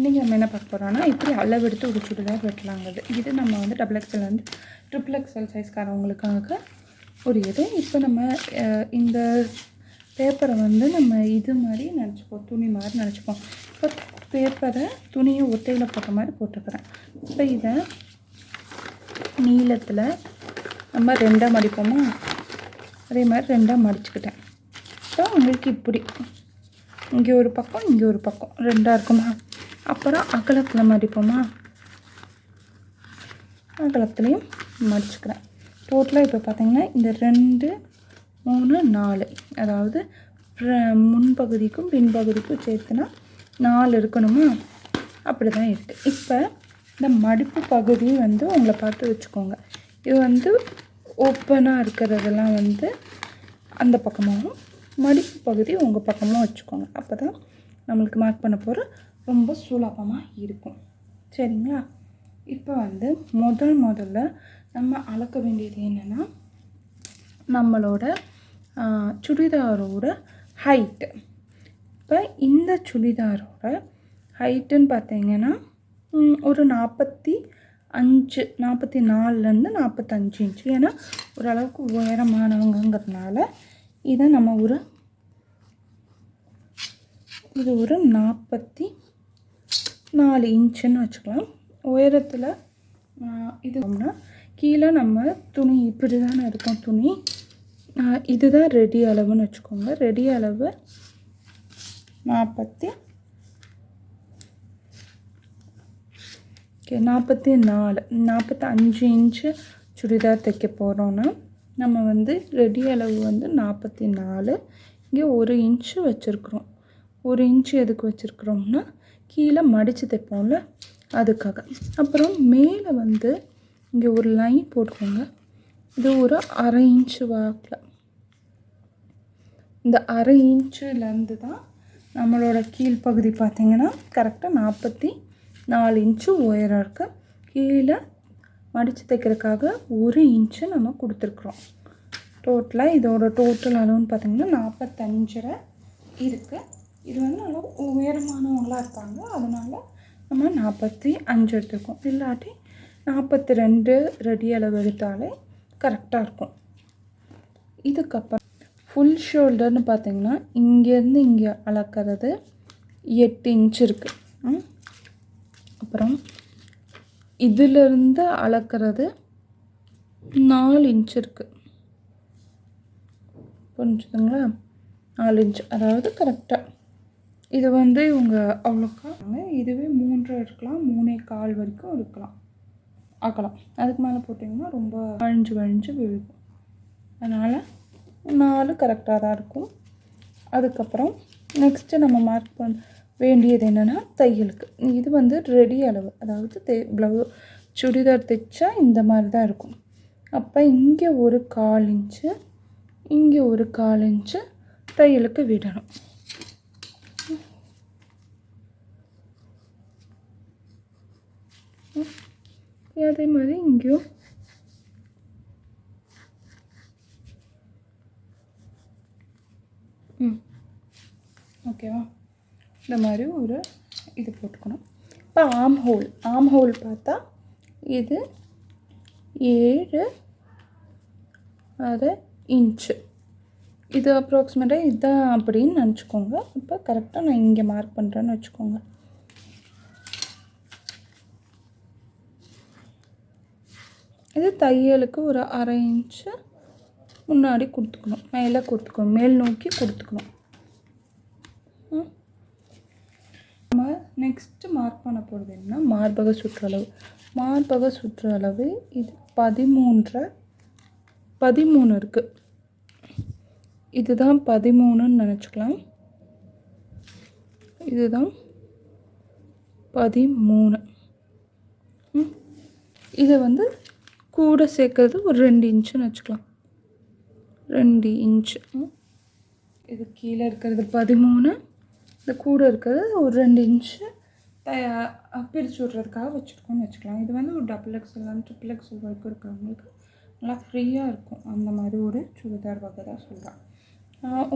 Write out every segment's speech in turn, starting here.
இன்றைக்கி நம்ம என்ன பார்க்க போகிறோம்னா இப்படி அளவெடுத்து ஒரு சுடிதார் வெட்டலாங்கிறது இது நம்ம வந்து டபுள் எக்ஸ்எல் வந்து ட்ரிபிள் எக்ஸ்எல் சைஸ்காரவங்களுக்காக ஒரு இது இப்போ நம்ம இந்த பேப்பரை வந்து நம்ம இது மாதிரி நினச்சிப்போம் துணி மாதிரி நினச்சிப்போம். இப்போ பேப்பரை துணியை ஒத்தையில் போட்ட மாதிரி போட்டுக்கிறேன். இப்போ இதை நீளத்தில் நம்ம ரெண்டாக மடிப்போமா? அதே மாதிரி ரெண்டாக மடிச்சுக்கிட்டேன். இப்போ உங்களுக்கு இப்படி. இங்கே ஒரு பக்கம் இங்கே ஒரு பக்கம். ரெண்டாக இருக்குமா? அப்புறம் அகலத்தில் மடிப்போமா? அகலத்துலேயும் மடிச்சுக்கிறேன். டோட்டலாக இப்போ பார்த்தீங்கன்னா இந்த ரெண்டு மூணு நாலு. அதாவது முன்பகுதிக்கும் பின்பகுதிக்கும் சேர்த்துனா நாலு இருக்கணுமா? அப்படி தான் இருக்குது இப்போ இந்த மடிப்பு பகுதி வந்து உங்களை பார்த்து வச்சுக்கோங்க. இது வந்து ஓப்பனாக இருக்கிறதெல்லாம் வந்து அந்த பக்கமாகவும் மடிப்பு பகுதி உங்கள் பக்கமாக வச்சுக்கோங்க. அப்போ தான் நம்மளுக்கு மார்க் பண்ண போகிற ரொம்ப சுலபமாக இருக்கும். சரிங்களா? இப்போ வந்து முதல் முதல்ல நம்ம அளக்க வேண்டியது என்னென்னா நம்மளோட சுடிதாரோட ஹைட்டு இப்போ இந்த சுடிதாரோட ஹைட்டுன்னு பார்த்தீங்கன்னா ஒரு நாற்பத்தி அஞ்சு நாற்பத்தி நாலுலேருந்து நாற்பத்தஞ்சு இன்ச்சு ஏன்னா ஓரளவுக்கு உயரமானவங்கிறதுனால இதை நம்ம ஒரு இது ஒரு நாற்பத்தி நாலு இன்ச்சுன்னு வச்சுக்கலாம். உயரத்தில் இதுனா கீழே நம்ம துணி இப்படி தானே இருக்கும் துணி. இதுதான் ரெடி அளவுன்னு வச்சுக்கோங்க. ரெடி அளவு நாற்பத்தி ஓகே நாற்பத்தி நாலு. நாற்பத்தி அஞ்சு இன்ச்சு சுடிதார் தைக்க போகிறோன்னா நம்ம வந்து ரெடி அளவு வந்து நாற்பத்தி நாலு. இங்கே ஒரு இன்ச்சு வச்சுருக்குறோம். ஒரு இன்ச்சு எதுக்கு வச்சுருக்குறோம்னா கீழே மடித்து தைப்போம்ல அதுக்காக. அப்புறம் மேலே வந்து இங்கே ஒரு லைன் போட்டுக்கோங்க. இது ஒரு அரை இன்ச்சு வாக்கில். இந்த அரை இன்ச்சுலேருந்து தான் நம்மளோட கீழ்ப்பகுதி பார்த்திங்கன்னா கரெக்டாக நாற்பத்தி நாலு இன்ச்சு உயரம் இருக்குது கீழே மடித்து தைக்கிறதுக்காக ஒரு இன்ச்சு நம்ம கொடுத்துருக்குறோம். டோட்டலாக இதோட டோட்டல் அளவுன்னு பார்த்திங்கன்னா நாற்பத்தஞ்சரை இருக்குது இது வந்து நல்லா உயரமானவங்களாக இருப்பாங்க அதனால் நம்ம நாற்பத்தி அஞ்சு எடுத்துக்கோம் இல்லாட்டி நாற்பத்தி ரெண்டு ரெடி அளவு எடுத்தாலே கரெக்டாக இருக்கும். இதுக்கப்புறம் ஃபுல் ஷோல்டர்னு பார்த்தீங்கன்னா இங்கேருந்து இங்கே அளக்கிறது எட்டு இன்ச் இருக்குது அப்புறம் இதிலிருந்து அளக்கிறது நாலு இன்ச் இருக்குது புரிஞ்சுதுங்களா? நாலு இன்ச் அதாவது கரெக்டாக இது வந்து இவங்க அவ்வளோக்கா? இதுவே மூன்று இருக்கலாம் மூணே கால் வரைக்கும் இருக்கலாம். ஆக்கலாம். அதுக்கு மேலே போட்டிங்கன்னா ரொம்ப வழிஞ்சு வழிஞ்சு விழுகும். அதனால் நாலு கரெக்டாக தான் இருக்கும். அதுக்கப்புறம் நெக்ஸ்ட்டு நம்ம மார்க் பண்ண வேண்டியது என்னென்னா தையலுக்கு. இது வந்து ரெடி அளவு. அதாவது தே ப்ளவு சுடிதார் தைச்சா இந்த மாதிரி தான் இருக்கும். அப்போ இங்கே ஒரு கால் இன்ச்சு இங்கே ஒரு கால் இன்ச்சு தையலுக்கு விடணும். அதே மாதிரி இங்கேயும் ம். ஓகேவா இந்த மாதிரி ஒரு இது போட்டுக்கணும். இப்போ ஆம் ஹோல் ஆம் ஹோல் பார்த்தா இது ஏழு அரை இன்ச்சு இது அப்ராக்சிமேட்டாக இதுதான் அப்படின்னு நினச்சிக்கோங்க. இப்போ கரெக்டாக நான் இங்கே மார்க் பண்ணுறேன்னு வச்சுக்கோங்க. இது தையலுக்கு ஒரு அரை இன்ச்சு முன்னாடி கொடுத்துக்கணும். மேலே கொடுத்துக்கணும். மேல் நோக்கி கொடுத்துக்கணும். நம்ம நெக்ஸ்ட்டு மார்க் பண்ண போகிறது என்ன? மார்பக சுற்றளவு மார்பக சுற்றளவு இது பதிமூன்றை பதிமூணு இருக்குது இதுதான் பதிமூணுன்னு நினச்சிக்கலாம். இதுதான் பதிமூணு. இதை வந்து கூட சேர்க்கறது ஒரு ரெண்டு இன்ச்சுன்னு வச்சுக்கலாம். ரெண்டு இன்ச்சு. இது கீழே இருக்கிறது பதிமூணு இந்த கூட இருக்கிறது ஒரு ரெண்டு இன்ச்சு. பிரித்து விட்றதுக்காக வச்சுருக்கோம்னு வச்சுக்கலாம். இது வந்து ஒரு டபுள் எக்ஸ்எல் ட்ரிபிள் எக்ஸல் வரைக்கும் இருக்கிறவங்களுக்கு நல்லா ஃப்ரீயாக இருக்கும். அந்த மாதிரி ஒரு சுடிதார் வகை தான் சொல்கிறேன்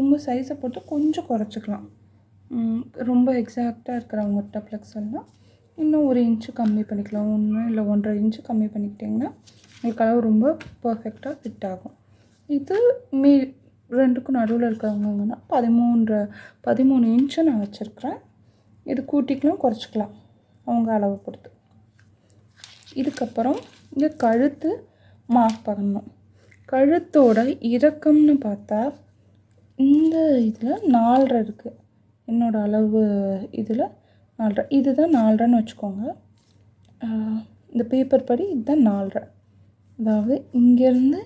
உங்கள் சைஸை பொறுத்து கொஞ்சம் குறைச்சிக்கலாம். ரொம்ப எக்ஸாக்டாக இருக்கிறவங்க ப்ளக்ஸ் எல்லாம் இன்னும் ஒரு இன்ச்சு கம்மி பண்ணிக்கலாம். ஒன்று இல்லை ஒன்றரை இன்ச்சு கம்மி பண்ணிக்கிட்டிங்கன்னா உங்களுக்கு அளவு ரொம்ப பர்ஃபெக்டாக ஃபிட் ஆகும். இது மீ ரெண்டுக்கும் நடுவில் இருக்கிறவங்கன்னா பதிமூன்று பதிமூணு இன்ச்சு நான் வச்சுருக்கிறேன். இது கூட்டிக்கலாம் குறைச்சிக்கலாம். அவங்க அளவு பொறுத்து. இதுக்கப்புறம் இங்கே கழுத்து மார்க் பண்ணணும். கழுத்தோட இறக்கம்னு பார்த்தா இந்த இதில் நாலரை இருக்குது என்னோடய அளவு இதில் நாலரை. இதுதான் நாலரைன்னு வச்சுக்கோங்க. இந்த பேப்பர் படி இதுதான் நாலரை. அதாவது இங்கேருந்து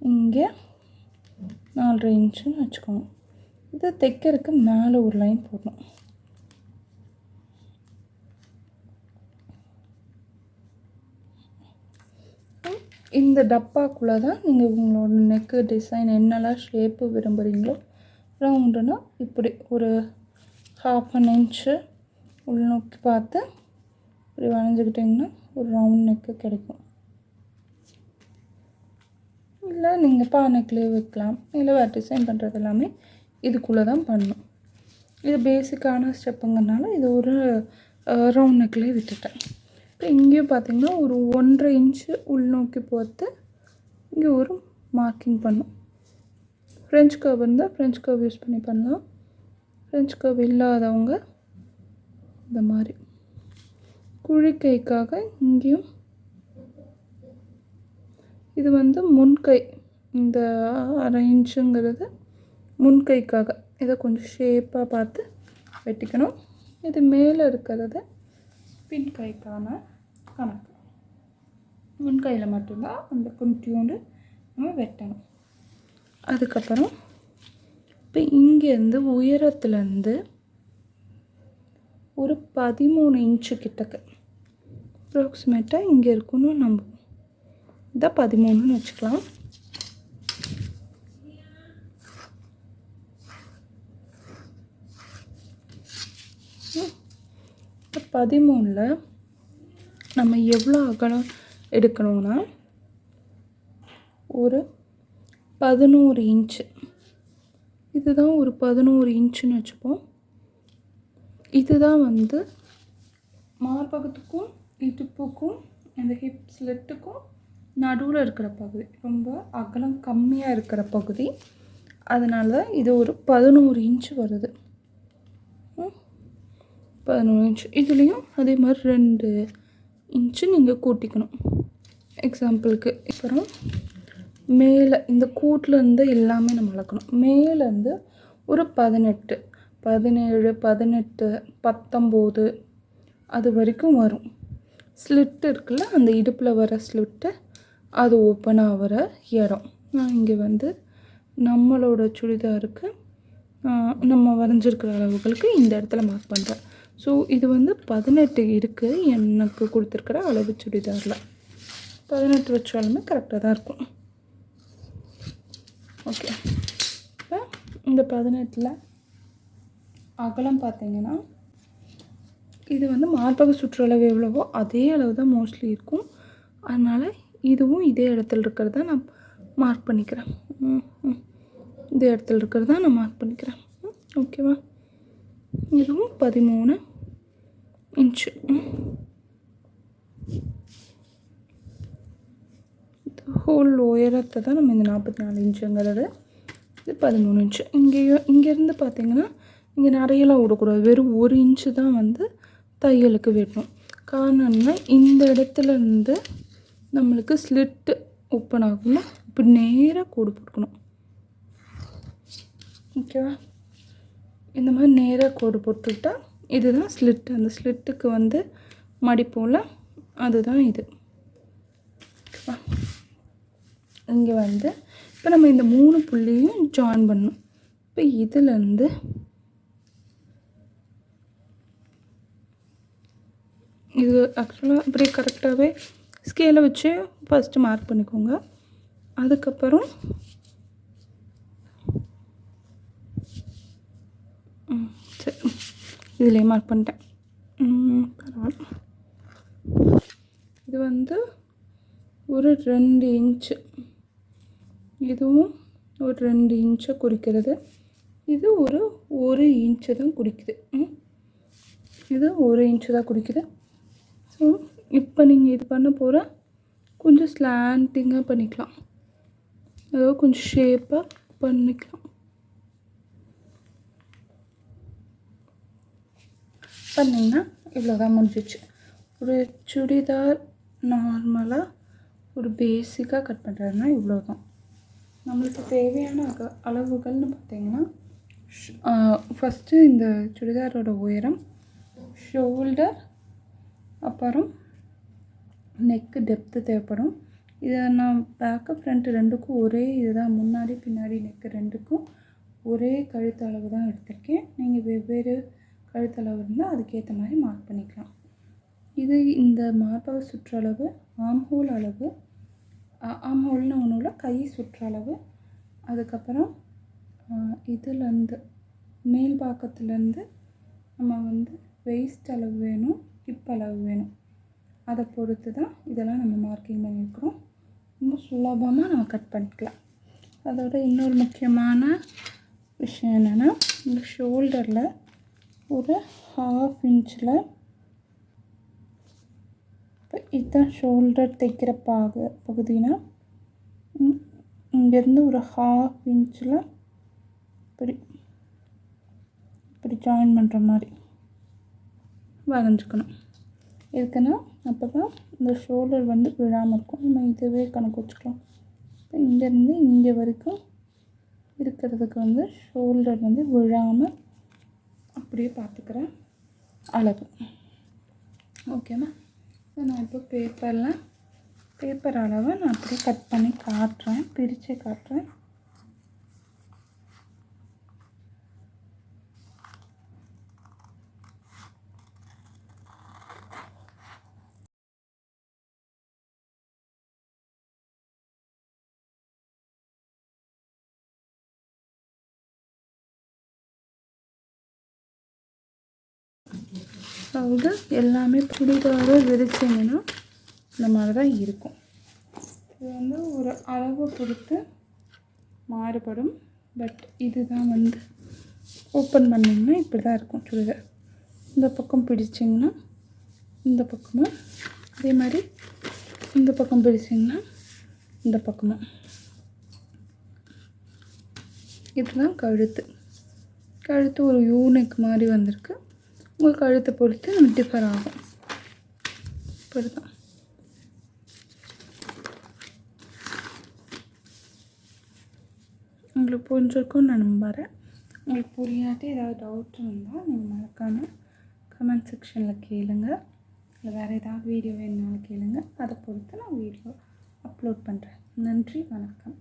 இங்கே நாலரை இன்ச்சுன்னு வச்சுக்கோங்க. இது தைக்கிறதுக்கு மேலே ஒரு லைன் போடணும். இந்த டப்பாக்குள்ளே தான் நீங்கள் உங்களோட நெக்கு டிசைன் என்னெல்லாம் ஷேப்பு விரும்புகிறீங்களோ ரவுண்டுனா இப்படி ஒரு ஹாஃப் அன் இன்ச்சு உள்நோக்கி பார்த்து இப்படி வளைஞ்சிக்கிட்டிங்கன்னா ஒரு ரவுண்ட் நெக்கு கிடைக்கும். இல்லை நீங்கள் பானைக்குள்ளே வைக்கலாம். இல்லை வேறு டிசைன் பண்ணுறது எல்லாமே இதுக்குள்ளே தான் பண்ணணும். இது பேசிக்கான ஸ்டெப்புங்கிறனால இது ஒரு ரவுண்ட் நெக்லேயே விட்டுட்டேன். இப்போ இங்கேயும் பார்த்தீங்கன்னா ஒரு ஒன்றரை இன்ச்சு உள்நோக்கி போத்து இங்கே ஒரு மார்க்கிங் பண்ணும். ஃப்ரெஞ்ச் கர்வ் இருந்தால் ஃப்ரெஞ்ச் கர்வ் யூஸ் பண்ணி பண்ணலாம். ஃப்ரெஞ்ச் கர்வ் இல்லாதவங்க இந்த மாதிரி. குழிக்கைக்காக இங்கேயும் இது வந்து முன்கை இந்த அரை இன்ச்சுங்கிறது முன்கைக்காக இதை கொஞ்சம் ஷேப்பாக பார்த்து வெட்டிக்கணும். இது மேலே இருக்கிறது பின் கைக்கான கணக்கு. முன்கையில் மட்டும்தான் அந்த குட்டியோண்டு நம்ம வெட்டணும். அதுக்கப்புறம் இப்போ இங்கேருந்து உயரத்துலேருந்து ஒரு பதிமூணு இன்ச்சு கிட்டக்க. அப்ராக்சிமேட்டாக இங்கே இருக்கணும் நம்ம இதான் பதிமூணுன்னு வச்சுக்கலாம். பதிமூணில் நம்ம எவ்வளோ அகலம் எடுக்கணும்னா ஒரு பதினோரு இன்ச்சு. இதுதான் ஒரு பதினோரு இன்ச்சுன்னு வச்சுப்போம். இதுதான் வந்து மார்பகத்துக்கும் இடுப்புக்கும் அந்த ஹிப் ஸ்லிட்டுக்கும் நடுவில் இருக்கிற பகுதி ரொம்ப அகலம் கம்மியாக இருக்கிற பகுதி அதனால தான் இது ஒரு பதினோரு இன்ச்சு வருது. பதினோரு இன்ச்சு. இதுலேயும் அதே மாதிரி ரெண்டு இன்ச்சு நீங்கள் கூட்டிக்கணும். எக்ஸாம்பிளுக்கு அப்புறம் மேலே இந்த கூட்டிலேருந்து எல்லாமே நம்ம அளக்கணும். மேலேருந்து ஒரு பதினெட்டு பதினேழு பதினெட்டு பத்தொம்போது அது வரைக்கும் வரும். ஸ்லிட்டு இருக்குல்ல அந்த இடுப்பில் வர ஸ்லிட்டு அது ஓப்பன் ஆகிற இடம். நான் இங்கே வந்து நம்மளோட சுடிதாருக்கு நம்ம வரைஞ்சிருக்கிற அளவுகளுக்கு இந்த இடத்துல மார்க் பண்ணுறேன் ஸோ இது வந்து பதினெட்டு இருக்குது எனக்கு கொடுத்துருக்குற அளவு சுடிதாரில். பதினெட்டு வச்சாலுமே கரெக்டாக தான் இருக்கும். ஓகே இப்போ இந்த பதினெட்டில் அகலம் பார்த்தீங்கன்னா இது வந்து மார்பக சுற்றளவு எவ்வளவோ அதே அளவு தான் மோஸ்ட்லி இருக்கும். அதனால் இதுவும் இதே இடத்துல இருக்கிறத நான் மார்க் பண்ணிக்கிறேன். ம், ம். இதே இடத்துல இருக்கிறத நான் மார்க் பண்ணிக்கிறேன். ம், ஓகேவா இதுவும் பதிமூணு இன்ச்சு ம். ஹோல் உயரத்தை தான் நம்ம இந்த நாற்பத்தி நாலு இன்ச்சுங்கிறது இது பதிமூணு இன்ச்சு இங்கேயோ இங்கேருந்து பார்த்தீங்கன்னா இங்கே நிறையலாம் விடக்கூடாது. வெறும் ஒரு இன்ச்சு தான் வந்து தையலுக்கு வெட்டணும் காரணம்னா இந்த இடத்துலருந்து நம்மளுக்கு ஸ்லிட்டு ஓப்பன் ஆகும்ல இப்போ நேராக கோடு போட்டுக்கணும். ஓகேவா இந்த மாதிரி நேராக கோடு போட்டுக்கிட்டா இதுதான் ஸ்லிட் அந்த ஸ்லிட்டுக்கு வந்து மடிப்போல் அதுதான் இது. ஓகேவா இங்கே வந்து இப்போ நம்ம இந்த மூணு புள்ளியும் ஜாயின் பண்ணணும். இப்போ இதுலேருந்து இது ஆக்சுவலாக அப்படியே கரெக்டாகவே ஸ்கேலை வச்சு ஃபஸ்ட்டு மார்க் பண்ணிக்கோங்க. அதுக்கப்புறம் ம், சரி. இதுலேயே மார்க் பண்ணிட்டேன். பரவாயில்ல. இது வந்து ஒரு ரெண்டு இன்ச்சு இதுவும் ஒரு ரெண்டு இன்ச்சை குறிக்கிறது. இது ஒரு ஒரு இன்ச்சு தான் குடிக்குது ம். இது ஒரு இன்ச்சு தான் குடிக்குது ஸோ இப்போ நீங்கள் இது பண்ண போகிற கொஞ்சம் ஸ்லாண்டிங்காக பண்ணிக்கலாம். அதாவது கொஞ்சம் ஷேப்பாக பண்ணிக்கலாம். பண்ணிங்கன்னா இவ்வளோதான் முடிஞ்சிச்சு. ஒரு சுடிதார் நார்மலாக ஒரு பேசிக்காக கட் பண்ணுறதுனா இவ்வளோ தான் நம்மளுக்கு தேவையான அக அளவுகள்னு பார்த்தீங்கன்னா ஃபஸ்ட்டு இந்த சுடிதாரோட உயரம் ஷோல்டர் அப்புறம் நெக்கு டெப்த்து தேவைப்படும். இதை நான் பேக்கு ஃப்ரண்ட்டு ரெண்டுக்கும் ஒரே இதுதான். முன்னாடி பின்னாடி நெக்கு ரெண்டுக்கும் ஒரே கழுத்தளவு தான் எடுத்திருக்கேன். நீங்கள் வெவ்வேறு கழுத்தளவு இருந்தால் அதுக்கேற்ற மாதிரி மார்க் பண்ணிக்கலாம். இது இந்த மார்பக சுற்றளவு ஆம்ஹோல் அளவு ஆம்ஹோல்னு ஒன்றும் இல்லை கை சுற்றளவு. அதுக்கப்புறம் இதுலேருந்து மேல் பாக்கத்துலேருந்து நம்ம வந்து வெயிஸ்ட் அளவு வேணும் ஹிப் அளவு வேணும். அதை பொறுத்து தான் இதெல்லாம் நம்ம மார்க்கிங் பண்ணியிருக்கிறோம். ரொம்ப சுலபமாக நம்ம கட் பண்ணிக்கலாம். அதோட இன்னொரு முக்கியமான விஷயம் என்னென்னா இந்த ஷோல்டரில் ஒரு ஹாஃப் இன்ச்சில் இப்போ இதுதான் ஷோல்டர் தைக்கிற பாக பகுதினா இங்கேருந்து ஒரு ஹாஃப் இன்ச்சில் இப்படி இப்படி ஜாயின் பண்ணுற மாதிரி வரைஞ்சிக்கணும். எதுக்குன்னா அப்போ தான் இந்த ஷோல்டர் வந்து விழாமல் இருக்கும். நம்ம இதுவே கணக்கு வச்சுக்கலாம். இப்போ இங்கேருந்து இங்கே வரைக்கும் இருக்கிறதுக்கு வந்து ஷோல்டர் வந்து விழாமல் அப்படியே பார்த்துக்கிற அளவு. ஓகேம்மா இப்போ நான் இப்போ பேப்பரில் பேப்பர் அளவை நான் அப்படியே கட் பண்ணி காட்டுறேன். பிரித்து காட்டுறேன். அதாவது எல்லாமே புதிதாக விரிச்சிங்கன்னா இந்த மாதிரி தான் இருக்கும். இது வந்து ஒரு அளவை பொறுத்து மாறுபடும். பட் இதுதான் வந்து ஓப்பன் பண்ணிங்கன்னா இப்படி தான் இருக்கும் சுடிதார். இந்த பக்கம் பிடிச்சிங்கன்னா இந்த பக்கமும். அதே மாதிரி இந்த பக்கம் பிடிச்சிங்கன்னா இந்த பக்கமும். இதுதான் கழுத்து. கழுத்து ஒரு யூனிக் மாதிரி வந்திருக்கு. உங்கள் கழுத்தை பொறுத்து டிஃபர் ஆகும். இப்படி உங்களுக்கு புரிஞ்சிருக்கும்னு நான் நம்புகிறேன் உங்களுக்கு புரியாட்டி ஏதாவது டவுட் இருந்தால் நீங்கள் மறக்காமல் கமெண்ட் செக்ஷனில் கேளுங்க. இல்லை வேறு ஏதாவது வீடியோ வேணுனாலும் கேளுங்க. அதை பொறுத்து நான் வீடியோ அப்லோட் பண்ணுறேன் நன்றி வணக்கம்.